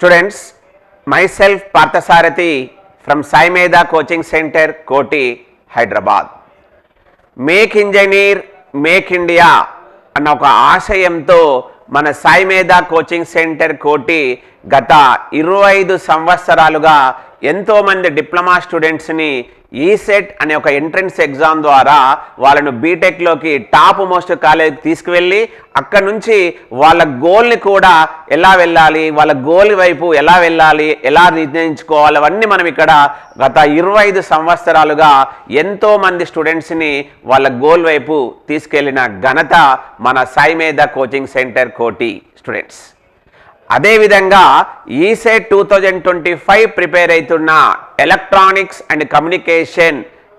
Students myself Parthasarathi from Medha coaching centre Koti Hyderabad make engineer make India అన్న ఒక ఆశయంతో మన సాయిమేద coaching centre కోటి గత ఇరవై ఐదు సంవత్సరాలుగా ఎంతోమంది డిప్లొమా స్టూడెంట్స్ని ఈసెట్ అనే ఒక ఎంట్రన్స్ ఎగ్జామ్ ద్వారా వాళ్ళను బీటెక్లోకి టాప్ మోస్ట్ కాలేజీకి తీసుకువెళ్ళి అక్కడ నుంచి వాళ్ళ గోల్ని కూడా ఎలా వెళ్ళాలి వాళ్ళ గోల్ వైపు ఎలా వెళ్ళాలి ఎలా నిర్ణయించుకోవాలి అవన్నీ మనం ఇక్కడ గత ఇరవై ఐదు సంవత్సరాలుగా ఎంతోమంది స్టూడెంట్స్ని వాళ్ళ గోల్ వైపు తీసుకెళ్ళిన ఘనత మన Sai coaching centre Koti students. అదేవిధంగా ECET two thousand twenty five prepare అవుతున్న ఎలక్ట్రానిక్స్ అండ్ కమ్యూనికేషన్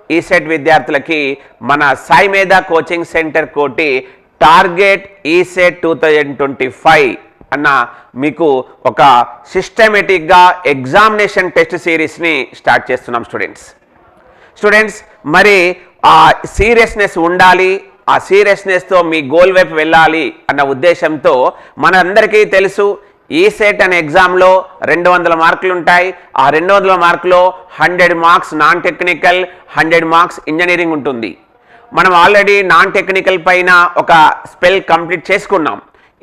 ఈసెట్ విద్యార్థులకి మన Sai Medha coaching centre Koti target ECET two thousand twenty five అన్న మీకు ఒక సిస్టమేటిక్గా ఎగ్జామినేషన్ టెస్ట్ సిరీస్ని స్టార్ట్ చేస్తున్నాం స్టూడెంట్స్. స్టూడెంట్స్ మరి ఆ సీరియస్నెస్ ఉండాలి ఆ సీరియస్నెస్తో మీ గోల్ వైపు వెళ్ళాలి అన్న ఉద్దేశంతో మనందరికీ తెలుసు ఈ సెట్ అనే ఎగ్జామ్లో రెండు వందల మార్కులు ఉంటాయి. ఆ రెండు వందల మార్కులో hundred marks non technical hundred marks engineering ఉంటుంది. మనం ఆల్రెడీ నాన్ టెక్నికల్ పైన ఒక స్పెల్ కంప్లీట్ చేసుకున్నాం.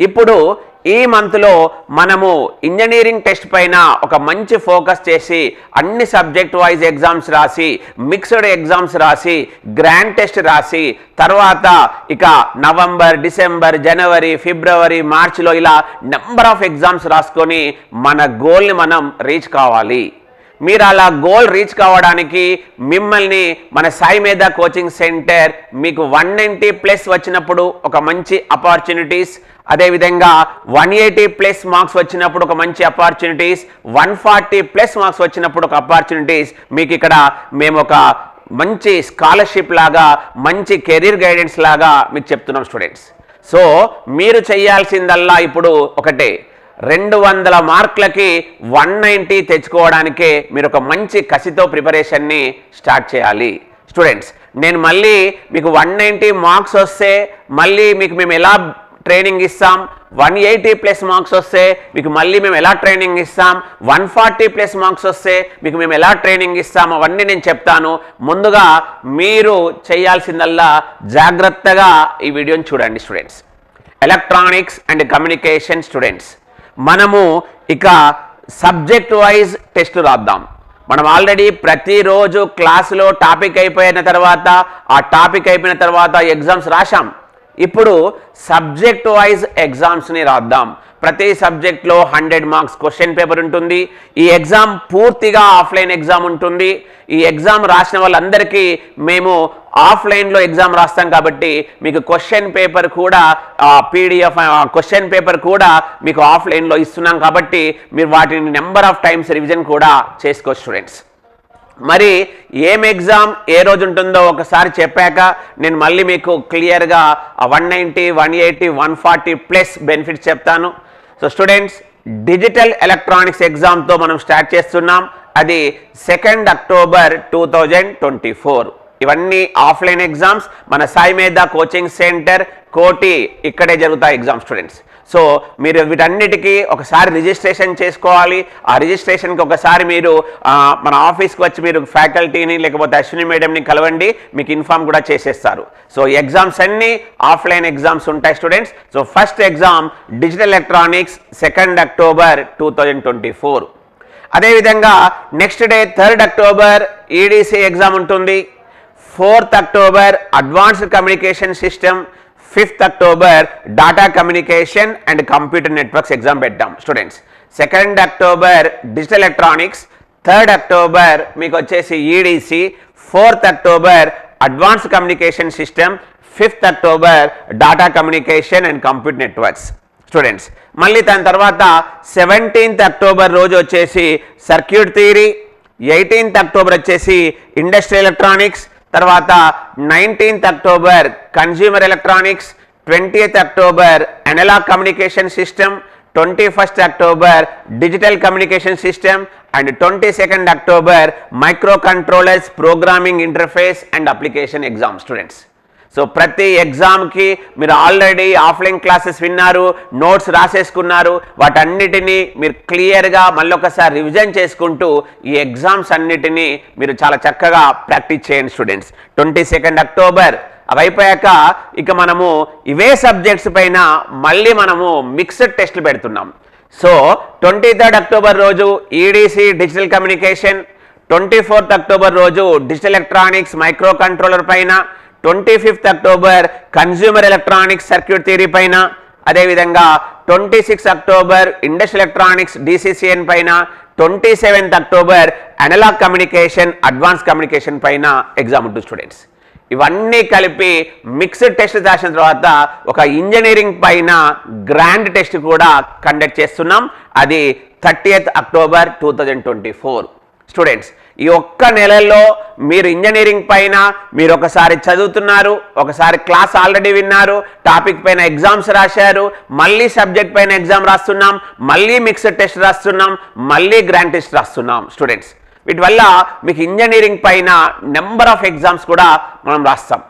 ఇప్పుడు ఈ మంత్లో మనము ఇంజనీరింగ్ టెస్ట్ పైన ఒక మంచి ఫోకస్ చేసి అన్ని సబ్జెక్ట్ వైజ్ ఎగ్జామ్స్ రాసి మిక్స్డ్ ఎగ్జామ్స్ రాసి గ్రాండ్ టెస్ట్ రాసి తర్వాత ఇక నవంబర్ డిసెంబర్ జనవరి ఫిబ్రవరి మార్చిలో ఇలా నెంబర్ ఆఫ్ ఎగ్జామ్స్ రాసుకొని మన గోల్ని మనం రీచ్ కావాలి. మీరు అలా గోల్ రీచ్ కావడానికి మిమ్మల్ని మన సాయి మీద కోచింగ్ సెంటర్ మీకు వన్ నైంటీ ప్లస్ వచ్చినప్పుడు ఒక మంచి అపార్చునిటీస్ అదేవిధంగా వన్ ఎయిటీ ప్లస్ మార్క్స్ వచ్చినప్పుడు ఒక మంచి opportunities one forty plus marks వచ్చినప్పుడు ఒక అపార్చునిటీస్ మీకు ఇక్కడ మేము ఒక మంచి స్కాలర్షిప్ లాగా మంచి కెరీర్ గైడెన్స్ లాగా మీకు చెప్తున్నాం స్టూడెంట్స్ సో మీరు చేయాల్సిందల్లా ఇప్పుడు ఒకటే. రెండు వందల మార్కులకి వన్ నైంటీ తెచ్చుకోవడానికే మీరు ఒక మంచి కసితో ప్రిపరేషన్ని స్టార్ట్ చేయాలి. స్టూడెంట్స్ నేను మళ్ళీ మీకు వన్ నైంటీ మార్క్స్ వస్తే మళ్ళీ మీకు మేము ఎలా ట్రైనింగ్ ఇస్తాం? వన్ ఎయిటీ ప్లస్ మార్క్స్ వస్తే మీకు మళ్ళీ మేము ఎలా ట్రైనింగ్ ఇస్తాం? వన్ ఫార్టీ ప్లస్ మార్క్స్ వస్తే మీకు మేము ఎలా ట్రైనింగ్ ఇస్తాం? అవన్నీ నేను చెప్తాను. ముందుగా మీరు చేయాల్సిందల్లా జాగ్రత్తగా ఈ వీడియోని చూడండి students. Electronics and communication students మనము ఇక సబ్జెక్ట్ వైజ్ టెస్ట్ రాద్దాం. మనం ఆల్రెడీ ప్రతిరోజు క్లాసులో టాపిక్ అయిపోయిన తర్వాత ఆ టాపిక్ అయిపోయిన తర్వాత ఎగ్జామ్స్ రాశాం. ఇప్పుడు సబ్జెక్ట్ వైజ్ ఎగ్జామ్స్ని రాద్దాం. ప్రతి సబ్జెక్ట్లో హండ్రెడ్ మార్క్స్ క్వశ్చన్ పేపర్ ఉంటుంది. ఈ ఎగ్జామ్ పూర్తిగా ఆఫ్లైన్ ఎగ్జామ్ ఉంటుంది. ఈ ఎగ్జామ్ రాసిన వాళ్ళందరికీ మేము ఆఫ్లైన్లో ఎగ్జామ్ రాస్తాం కాబట్టి మీకు క్వశ్చన్ పేపర్ కూడా పీడిఎఫ్ క్వశ్చన్ పేపర్ కూడా మీకు ఆఫ్లైన్లో ఇస్తున్నాం కాబట్టి మీరు వాటిని నెంబర్ ఆఫ్ టైమ్స్ రివిజన్ కూడా చేసుకోవచ్చు స్టూడెంట్స్ మరి ఏం ఎగ్జామ్ ఏ రోజు ఉంటుందో ఒకసారి చెప్పాక నేను మళ్ళీ మీకు క్లియర్గా one ninety one eighty one forty plus benefits చెప్తాను. సో స్టూడెంట్స్ డిజిటల్ ఎలక్ట్రానిక్స్ ఎగ్జామ్తో మనం స్టార్ట్ చేస్తున్నాం. అది second October two thousand twenty four. ఇవన్నీ ఆఫ్లైన్ ఎగ్జామ్స్. మన సాయి మేధా కోచింగ్ సెంటర్ కోటి ఇక్కడే జరుగుతాయి ఎగ్జామ్ స్టూడెంట్స్. సో మీరు వీటన్నిటికీ ఒకసారి రిజిస్ట్రేషన్ చేసుకోవాలి. ఆ రిజిస్ట్రేషన్కి ఒకసారి మీరు మన ఆఫీస్కి వచ్చి మీరు ఫ్యాకల్టీని లేకపోతే అశ్విని మేడంని కలవండి. మీకు ఇన్ఫామ్ కూడా చేసేస్తారు. సో ఎగ్జామ్స్ అన్నీ ఆఫ్లైన్ ఎగ్జామ్స్ ఉంటాయి students. So first exam digital electronics second October two thousand twenty four. అదేవిధంగా next day third October EDC exam ఉంటుంది. Fourth October advanced communication system fifth October data communication and computer networks exam పెట్టాం students. Second October digital electronics. Third October మీకు వచ్చేసి EDC fourth October advance communication system. Fifth October data communication and computer networks. Students మళ్ళీ దాని తర్వాత seventeenth October రోజు వచ్చేసి circuit theory. Eighteenth October వచ్చేసి industrial electronics. తర్వాత nineteenth October consumer electronics twentieth October analogue communication system twenty first October digital communication system and twenty second October micro controllers programming interface and application exam students. So ప్రతి ఎగ్జామ్కి మీరు already offline classes విన్నారు notes రాసేసుకున్నారు వాటన్నిటినీ మీరు క్లియర్గా మళ్ళీ ఒకసారి రివిజన్ చేసుకుంటూ ఈ ఎగ్జామ్స్ అన్నిటినీ మీరు చాలా చక్కగా ప్రాక్టీస్ చేయండి స్టూడెంట్స్ ట్వంటీ సెకండ్ అక్టోబర్ అవి అయిపోయాక ఇక మనము ఇవే సబ్జెక్ట్స్ పైన మళ్ళీ మనము మిక్స్డ్ టెస్ట్లు పెడుతున్నాం. సో ట్వంటీ థర్డ్ అక్టోబర్ రోజు EDC digital communication twenty fourth October రోజు డిజిటల్ ఎలక్ట్రానిక్స్ మైక్రో కంట్రోలర్ పైన twenty fifth October consumer electronics circuit theory పైన అదేవిధంగా twenty six October industrial electronics DCCN పైన twenty seventh October analogue communication advance communication పైన exam ఉంటుంది students ఇవన్నీ కలిపి mixed test రాసిన తర్వాత ఒక ఇంజనీరింగ్ పైన గ్రాండ్ టెస్ట్ కూడా కండక్ట్ చేస్తున్నాం. అది thirtieth October two thousand twenty four students ఈ ఒక్క నెలలో మీరు ఇంజనీరింగ్ పైన మీరు ఒకసారి చదువుతున్నారు ఒకసారి క్లాస్ ఆల్రెడీ విన్నారు టాపిక్ పైన ఎగ్జామ్స్ రాశారు మళ్ళీ సబ్జెక్ట్ పైన ఎగ్జామ్ రాస్తున్నాం మళ్ళీ మిక్స్డ్ టెస్ట్ రాస్తున్నాం మళ్ళీ గ్రాండ్ టెస్ట్ రాస్తున్నాం. స్టూడెంట్స్ వీటి వల్ల మీకు ఇంజనీరింగ్ పైన నెంబర్ ఆఫ్ ఎగ్జామ్స్ కూడా మనం రాస్తాం.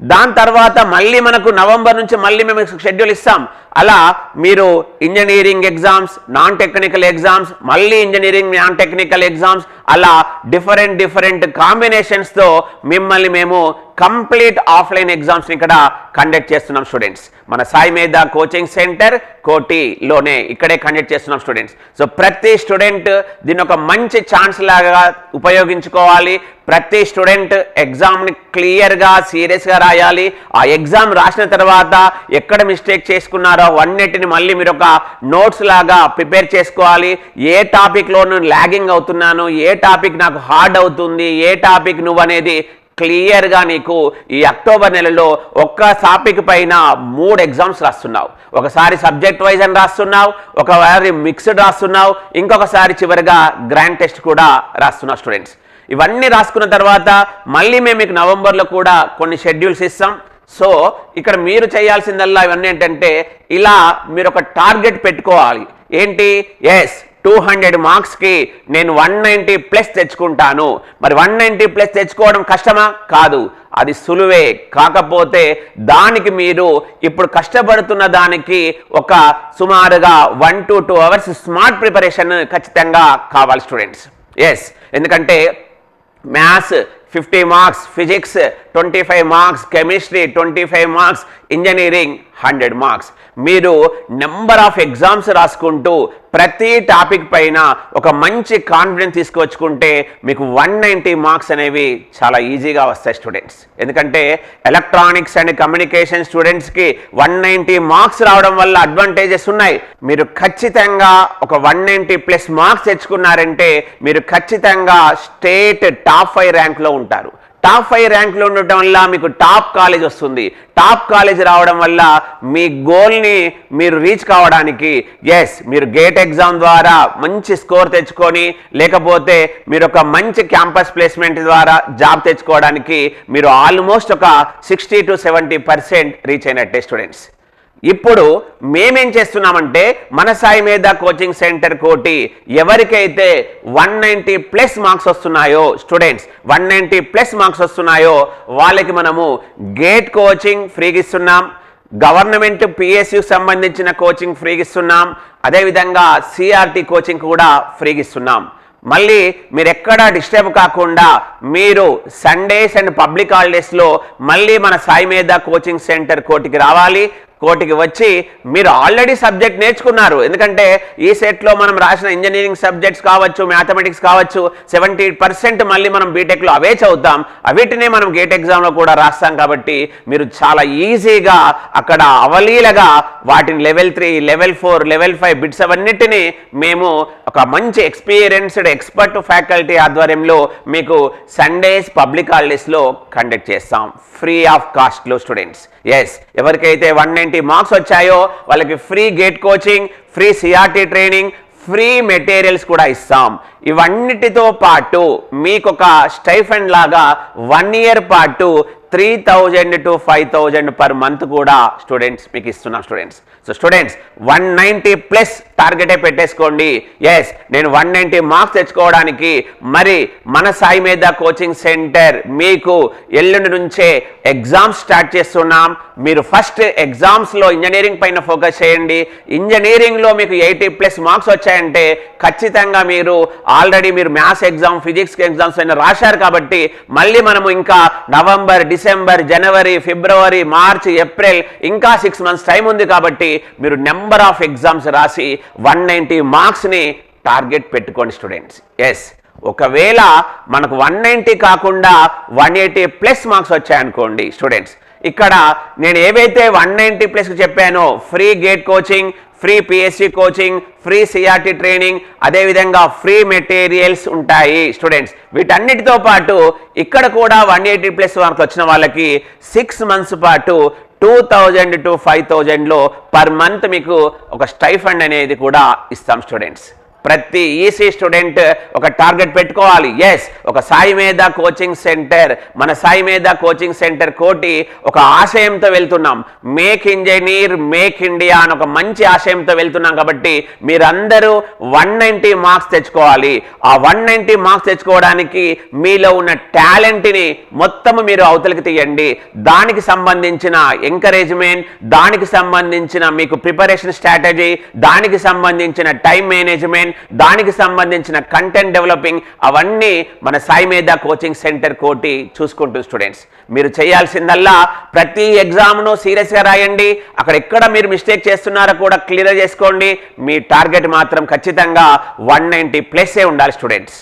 దాని తర్వాత మళ్ళీ మనకు నవంబర్ నుంచి మళ్ళీ మేము షెడ్యూల్ ఇస్తాం. అలా మీరు engineering exams non technical exams మళ్ళీ ఇంజనీరింగ్ నాన్ టెక్నికల్ ఎగ్జామ్స్ అలా డిఫరెంట్ డిఫరెంట్ కాంబినేషన్స్తో మిమ్మల్ని మేము కంప్లీట్ ఆఫ్లైన్ ఎగ్జామ్స్ని ఇక్కడ కండక్ట్ చేస్తున్నాం స్టూడెంట్స్ మన సాయి మేధ కోచింగ్ సెంటర్ కోటిలోనే ఇక్కడే కండక్ట్ చేస్తున్నాం స్టూడెంట్స్ సో ప్రతి స్టూడెంట్ దీని ఒక మంచి ఛాన్స్ లాగా ఉపయోగించుకోవాలి. ప్రతి స్టూడెంట్ ఎగ్జామ్ని క్లియర్గా సీరియస్గా రాయాలి. ఆ ఎగ్జామ్ రాసిన తర్వాత ఎక్కడ మిస్టేక్ చేసుకున్నారో అన్నిటిని మళ్ళీ మీరు ఒక నోట్స్ లాగా ప్రిపేర్ చేసుకోవాలి. ఏ టాపిక్లో నేను లాగింగ్ అవుతున్నాను? ఏ టాపిక్ నాకు హార్డ్ అవుతుంది? ఏ టాపిక్ నువ్వు అనేది క్లియర్గా నీకు ఈ అక్టోబర్ నెలలో ఒక్క టాపిక్ పైన మూడు ఎగ్జామ్స్ రాస్తున్నావు. ఒకసారి సబ్జెక్ట్ వైజ్ అని రాస్తున్నావు ఒకసారి మిక్స్డ్ రాస్తున్నావు ఇంకొకసారి చివరిగా గ్రాండ్ టెస్ట్ కూడా రాస్తున్నావు స్టూడెంట్స్ ఇవన్నీ రాసుకున్న తర్వాత మళ్ళీ మేము మీకు నవంబర్లో కూడా కొన్ని షెడ్యూల్స్ ఇస్తాం. సో ఇక్కడ మీరు చేయాల్సిందల్లా ఇవన్నీ ఏంటంటే ఇలా మీరు ఒక టార్గెట్ పెట్టుకోవాలి. ఏంటి? ఎస్ టూ హండ్రెడ్ మార్క్స్కి నేను వన్ నైంటీ ప్లస్ తెచ్చుకుంటాను. మరి వన్ నైంటీ ప్లస్ తెచ్చుకోవడం కష్టమా? కాదు. అది సులువే. కాకపోతే దానికి మీరు ఇప్పుడు కష్టపడుతున్న దానికి ఒక సుమారుగా one to two hours smart preparation ఖచ్చితంగా కావాలి స్టూడెంట్స్ ఎస్ ఎందుకంటే maths fifty marks physics twenty five marks chemistry twenty five marks engineering hundred marks. మీరు నెంబర్ ఆఫ్ ఎగ్జామ్స్ రాసుకుంటూ ప్రతి టాపిక్ పైన ఒక మంచి కాన్ఫిడెన్స్ తీసుకొచ్చుకుంటే మీకు వన్ నైంటీ మార్క్స్ అనేవి చాలా ఈజీగా వస్తాయి స్టూడెంట్స్ ఎందుకంటే ఎలక్ట్రానిక్స్ అండ్ కమ్యూనికేషన్ స్టూడెంట్స్కి వన్ నైంటీ మార్క్స్ రావడం వల్ల అడ్వాంటేజెస్ ఉన్నాయి. మీరు ఖచ్చితంగా ఒక వన్ నైంటీ ప్లస్ మార్క్స్ తెచ్చుకున్నారంటే మీరు ఖచ్చితంగా స్టేట్ టాప్ ఫైవ్ ర్యాంక్లో ఉంటారు. టాప్ ఫైవ్ ర్యాంక్లో ఉండటం వల్ల మీకు టాప్ కాలేజ్ వస్తుంది. టాప్ కాలేజ్ రావడం వల్ల మీ గోల్ని మీరు రీచ్ కావడానికి ఎస్ మీరు గేట్ ఎగ్జామ్ ద్వారా మంచి స్కోర్ తెచ్చుకొని లేకపోతే మీరు ఒక మంచి క్యాంపస్ ప్లేస్మెంట్ ద్వారా జాబ్ తెచ్చుకోవడానికి మీరు ఆల్మోస్ట్ ఒక sixty to seventy percent reach అయినట్టే స్టూడెంట్స్ ఇప్పుడు మేమేం చేస్తున్నామంటే మన సాయి మీద కోచింగ్ సెంటర్ కోటి ఎవరికైతే వన్ నైంటీ ప్లస్ మార్క్స్ వస్తున్నాయో students one ninety plus marks వస్తున్నాయో వాళ్ళకి మనము గేట్ కోచింగ్ ఫ్రీగా ఇస్తున్నాం. గవర్నమెంట్ పిఎస్యు సంబంధించిన కోచింగ్ ఫ్రీగా ఇస్తున్నాం. అదేవిధంగా సిఆర్టీ కోచింగ్ కూడా ఫ్రీగా ఇస్తున్నాం. మళ్ళీ మీరు ఎక్కడా డిస్టర్బ్ కాకుండా మీరు సండేస్ అండ్ పబ్లిక్ హాలిడేస్లో మళ్ళీ మన సాయి మీద కోచింగ్ సెంటర్ కోటికి రావాలి. కోటికి వచ్చి మీరు ఆల్రెడీ సబ్జెక్ట్ నేర్చుకున్నారు. ఎందుకంటే ఈ సెట్లో మనం రాసిన ఇంజనీరింగ్ సబ్జెక్ట్స్ కావచ్చు మ్యాథమెటిక్స్ కావచ్చు సెవెంటీ పర్సెంట్ మళ్ళీ మనం బీటెక్లో అవే చదువుతాం. అవిటినే మనం గేట్ ఎగ్జామ్లో కూడా రాస్తాం కాబట్టి మీరు చాలా ఈజీగా అక్కడ అవలీలగా వాటిని level three level four level five bits అవన్నిటిని మేము ఒక మంచి ఎక్స్పీరియన్స్డ్ ఎక్స్పర్ట్ ఫ్యాకల్టీ ఆధ్వర్యంలో మీకు సండేస్ పబ్లిక్ హాలిడేస్లో కండక్ట్ చేస్తాం. ఫ్రీ ఆఫ్ కాస్ట్లో స్టూడెంట్స్ ఎస్ ఎవరికైతే వన్ నైంటీ మార్క్స్ వచ్చాయో వాళ్ళకి free GATE coaching free CRT training free materials కూడా ఇస్తాం. ఇవన్నిటితో పాటు మీకు ఒక స్టైఫండ్ లాగా వన్ ఇయర్ పాటు three thousand to five thousand per month కూడా స్టూడెంట్స్ మీకు ఇస్తున్నాం students. So students one ninety plus టార్గెటే పెట్టేసుకోండి. ఎస్ నేను వన్ నైంటీ మార్క్స్ తెచ్చుకోవడానికి మరి మన సాయి మీద కోచింగ్ సెంటర్ మీకు ఎల్లుండి నుంచే ఎగ్జామ్స్ స్టార్ట్ చేస్తున్నాం. మీరు ఫస్ట్ ఎగ్జామ్స్లో ఇంజనీరింగ్ పైన ఫోకస్ చేయండి. ఇంజనీరింగ్లో మీకు ఎయిటీ ప్లస్ మార్క్స్ వచ్చాయంటే ఖచ్చితంగా మీరు ఆల్రెడీ మీరు మ్యాథ్స్ ఎగ్జామ్ ఫిజిక్స్ ఎగ్జామ్స్ అయినా రాశారు కాబట్టి మళ్ళీ మనము ఇంకా నవంబర్ డిసెంబర్ జనవరి ఫిబ్రవరి మార్చ్ ఏప్రిల్ ఇంకా సిక్స్ మంత్స్ టైం ఉంది కాబట్టి మీరు నెంబర్ ఆఫ్ ఎగ్జామ్స్ రాసి వన్ నైంటీ మార్క్స్ని టార్గెట్ పెట్టుకోండి స్టూడెంట్స్ ఎస్ ఒకవేళ మనకు వన్ నైంటీ కాకుండా వన్ ఎయిటీ ప్లస్ మార్క్స్ వచ్చాయనుకోండి స్టూడెంట్స్ ఇక్కడ నేను ఏవైతే వన్ నైంటీ ప్లస్ చెప్పానో free GATE coaching free PSC coaching free CRT training అదేవిధంగా ఫ్రీ మెటీరియల్స్ ఉంటాయి స్టూడెంట్స్ వీటన్నిటితో పాటు ఇక్కడ కూడా వన్ ఎయిటీ ప్లస్ వరకు వచ్చిన వాళ్ళకి సిక్స్ మంత్స్ పాటు టూ థౌజండ్ టు ఫైవ్ థౌజండ్లో పర్ మంత్ మీకు ఒక స్టైఫండ్ అనేది కూడా ఇస్తాం స్టూడెంట్స్ ప్రతి ఈసీ స్టూడెంట్ ఒక టార్గెట్ పెట్టుకోవాలి. ఎస్ ఒక సాయి మేధ కోచింగ్ సెంటర్ మన సాయి మేధ కోచింగ్ సెంటర్ కోటి ఒక ఆశయంతో వెళ్తున్నాం. మేక్ ఇంజనీర్ మేక్ ఇండియా అని ఒక మంచి ఆశయంతో వెళ్తున్నాం కాబట్టి మీరందరూ వన్ నైంటీ మార్క్స్ తెచ్చుకోవాలి. ఆ వన్ నైంటీ మార్క్స్ తెచ్చుకోవడానికి మీలో ఉన్న టాలెంట్ని మొత్తము మీరు అవతలికి తీయండి. దానికి సంబంధించిన ఎంకరేజ్మెంట్ దానికి సంబంధించిన మీకు ప్రిపరేషన్ స్ట్రాటజీ దానికి సంబంధించిన టైం మేనేజ్మెంట్ దానికి సంబంధించిన కంటెంట్ డెవలపింగ్ అవన్నీ మన సాయి మేధా కోచింగ్ సెంటర్ కోటి చూసుకుంటూ స్టూడెంట్స్ మీరు చేయాల్సిందల్లా ప్రతి ఎగ్జామ్ను సీరియస్గా రాయండి. అక్కడ ఎక్కడ మీరు మిస్టేక్ చేస్తున్నారో కూడా క్లియర్ చేసుకోండి. మీ టార్గెట్ మాత్రం ఖచ్చితంగా వన్ నైంటీ ప్లస్సే ఉండాలి స్టూడెంట్స్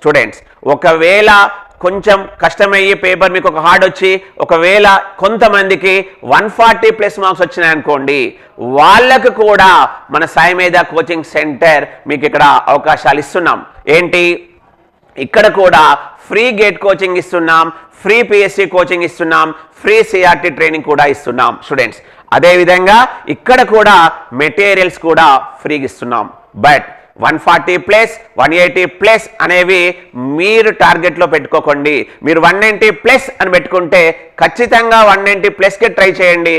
స్టూడెంట్స్ ఒకవేళ కొంచెం కష్టమయ్యి పేపర్ మీకు ఒక హార్డ్ వచ్చి ఒకవేళ కొంతమందికి వన్ ఫార్టీ ప్లస్ మార్క్స్ వచ్చినాయనుకోండి వాళ్ళకు కూడా మన సాయి కోచింగ్ సెంటర్ మీకు ఇక్కడ అవకాశాలు ఇస్తున్నాం. ఏంటి? ఇక్కడ కూడా ఫ్రీ గేట్ కోచింగ్ ఇస్తున్నాం ఫ్రీ పిఎస్సి కోచింగ్ ఇస్తున్నాం ఫ్రీ సిఆర్టీ ట్రైనింగ్ కూడా ఇస్తున్నాం స్టూడెంట్స్. అదేవిధంగా ఇక్కడ కూడా మెటీరియల్స్ కూడా ఫ్రీగా ఇస్తున్నాం. But one forty plus one eighty plus అనేవి మీరు టార్గెట్లో పెట్టుకోకండి. మీరు వన్ నైంటీ ప్లస్ అని పెట్టుకుంటే ఖచ్చితంగా వన్ నైంటీ ప్లస్కే ట్రై చేయండి.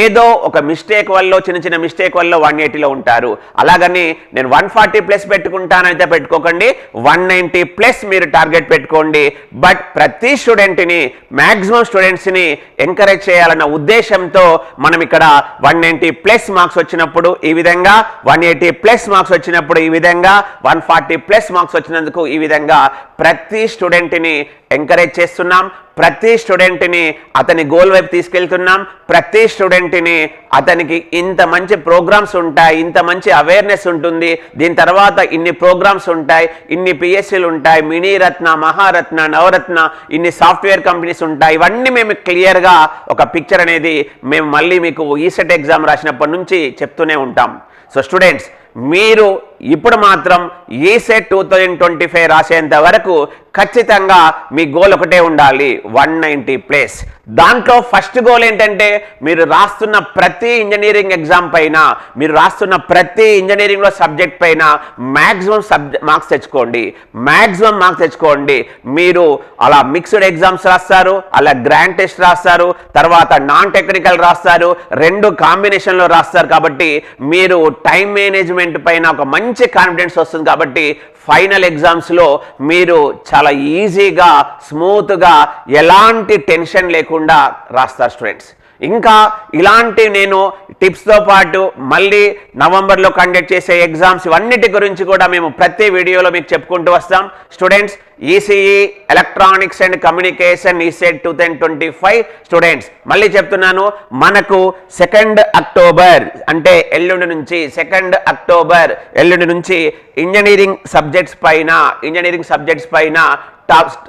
ఏదో ఒక మిస్టేక్ వల్ల చిన్న చిన్న మిస్టేక్ వల్ల వన్ ఎయిటీలో ఉంటారు. అలాగని నేను వన్ ఫార్టీ ప్లస్ పెట్టుకుంటానైతే పెట్టుకోకండి. వన్ నైంటీ ప్లస్ మీరు టార్గెట్ పెట్టుకోండి. బట్ ప్రతి స్టూడెంట్ని మ్యాక్సిమం స్టూడెంట్స్ని ఎంకరేజ్ చేయాలన్న ఉద్దేశంతో మనం ఇక్కడ వన్ నైంటీ ప్లస్ మార్క్స్ వచ్చినప్పుడు ఈ విధంగా వన్ ఎయిటీ ప్లస్ మార్క్స్ వచ్చినప్పుడు ఈ విధంగా వన్ ఫార్టీ ప్లస్ మార్క్స్ వచ్చినందుకు ఈ విధంగా ప్రతి స్టూడెంట్ని ఎంకరేజ్ చేస్తున్నాం. ప్రతి స్టూడెంట్ని అతని గోల్ వైపు తీసుకెళ్తున్నాం. ప్రతి స్టూడెంట్ని అతనికి ఇంత మంచి ప్రోగ్రామ్స్ ఉంటాయి ఇంత మంచి అవేర్నెస్ ఉంటుంది. దీని తర్వాత ఇన్ని ప్రోగ్రామ్స్ ఉంటాయి ఇన్ని పిఎస్సీలు ఉంటాయి మినీ రత్న మహారత్న నవరత్న ఇన్ని సాఫ్ట్వేర్ కంపెనీస్ ఉంటాయి. ఇవన్నీ మేము క్లియర్గా ఒక పిక్చర్ అనేది మేము మళ్ళీ మీకు ఈసెట్ ఎగ్జామ్ రాసినప్పటి నుంచి చెప్తూనే ఉంటాం. సో స్టూడెంట్స్ మీరు ఇప్పుడు మాత్రం ECET two thousand twenty five రాసేంత వరకు ఖచ్చితంగా మీ గోల్ ఒకటే ఉండాలి వన్ నైంటీ ప్లేస్ దాంట్లో ఫస్ట్ గోల్ ఏంటంటే మీరు రాస్తున్న ప్రతి ఇంజనీరింగ్ ఎగ్జామ్ పైన మీరు రాస్తున్న ప్రతి ఇంజనీరింగ్లో సబ్జెక్ట్ పైన మ్యాక్సిమం సబ్జెక్ట్ మార్క్స్ తెచ్చుకోండి. మ్యాక్సిమం మార్క్స్ తెచ్చుకోండి. మీరు అలా మిక్స్డ్ ఎగ్జామ్స్ రాస్తారు అలా గ్రాండ్ టెస్ట్ రాస్తారు తర్వాత నాన్ టెక్నికల్ రాస్తారు రెండు కాంబినేషన్లో రాస్తారు కాబట్టి మీరు టైం మేనేజ్మెంట్ పైన ఒక మంచి కాన్ఫిడెన్స్ వస్తుంది కాబట్టి ఫైనల్ ఎగ్జామ్స్లో మీరు చాలా ఈజీగా స్మూత్గా ఎలాంటి టెన్షన్ లేకుండా రాస్తారు స్టూడెంట్స్ ఇంకా ఇలాంటి నేను టిప్స్తో పాటు మళ్ళీ నవంబర్లో కండక్ట్ చేసే ఎగ్జామ్స్ ఇవన్నిటి గురించి కూడా మేము ప్రతి వీడియోలో మీకు చెప్పుకుంటూ వస్తాం. Students ECE electronics and communication ECET two thousand twenty five students మళ్ళీ చెప్తున్నాను మనకు సెకండ్ అక్టోబర్ అంటే ఎల్లుండి నుంచి సెకండ్ అక్టోబర్ ఎల్లుండి నుంచి ఇంజనీరింగ్ సబ్జెక్ట్స్ పైన ఇంజనీరింగ్ సబ్జెక్ట్స్ పైన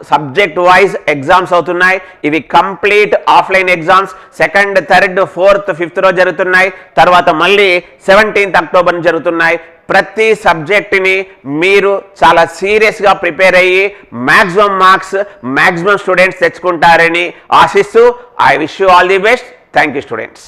సబ్జెక్ట్ వైజ్ ఎగ్జామ్స్ అవుతున్నాయి. ఇవి complete offline exams second third fourth fifth రోజు జరుగుతున్నాయి. తర్వాత మళ్ళీ సెవెంటీన్త్ అక్టోబర్ జరుగుతున్నాయి. ప్రతి సబ్జెక్ట్ని మీరు చాలా సీరియస్గా ప్రిపేర్ అయ్యి మ్యాక్సిమం మార్క్స్ మ్యాక్సిమం స్టూడెంట్స్ తెచ్చుకుంటారని ఆశిస్తూ I wish you all the best thank you students